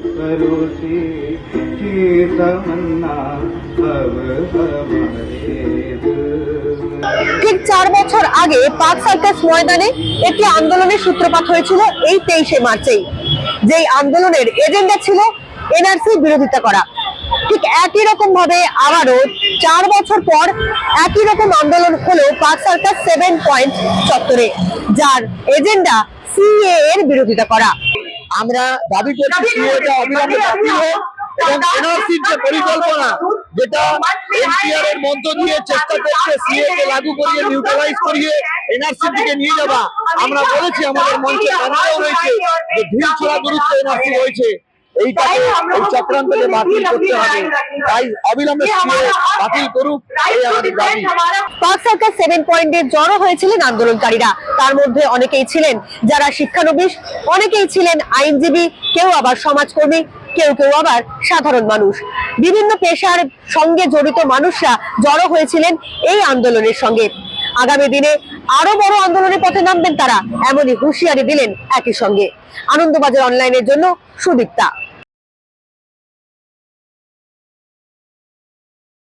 परोसी की तमन्ना अब हमारे दिल में ঠিক চার বছর আগে পার্ক সার্কাস ময়দানে একটি আন্দোলনের সূত্রপাত হয়েছিল এই তেইশে মার্চেই যেই আন্দোলনের এজেন্ডা ছিল এনআরসি বিরোধিতা করা ঠিক একই রকম ভাবে আবারও চার বছর পর একই রকম আন্দোলন হলো পার্ক সার্কাস সেভেন পয়েন্ট চত্বরে যার এজেন্ডা সিএ এর বিরোধিতা করা আমরা দাবি করছি সিএটা অবিলম্বে বাতিল হোক এবং এনআরসির যে পরিকল্পনা যেটা এনপিআর এর মধ্য দিয়ে চেষ্টা করছে সিএ কে লাগু করিয়ে নিউট্রালাইজ করিয়ে এনআরসির দিকে নিয়ে যাওয়া আমরা বলেছি আমাদের মঞ্চে জানানো রয়েছে যে ঢিল ছোড়া গুরুত্ব এনআরসি রয়েছে এইটাকে এই চক্রান্তকে বাতিল করতে হবে। তাই অবিলম্বে বাতিল করুক এই আমাদের দাবি। পার্ক সার্কাস সেভেন পয়েন্টে জড়ো হয়েছিলেন আন্দোলনকারীরা। তার মধ্যে অনেকেই ছিলেন যারা শিক্ষানবিশ অনেকেই ছিলেন আইনজীবী কেউ আবার সমাজকর্মী কেউ কেউ আবার সাধারণ মানুষ। বিভিন্ন পেশার সঙ্গে জড়িত মানুষরা জড়ো হয়েছিলেন এই আন্দোলনের সঙ্গে। আগামী দিনে আরও বড় আন্দোলনের পথে নামবেন তারা এমনই হুঁশিয়ারি দিলেন একই সঙ্গে। আনন্দবাজার অনলাইনের জন্য সুদীপ্তা।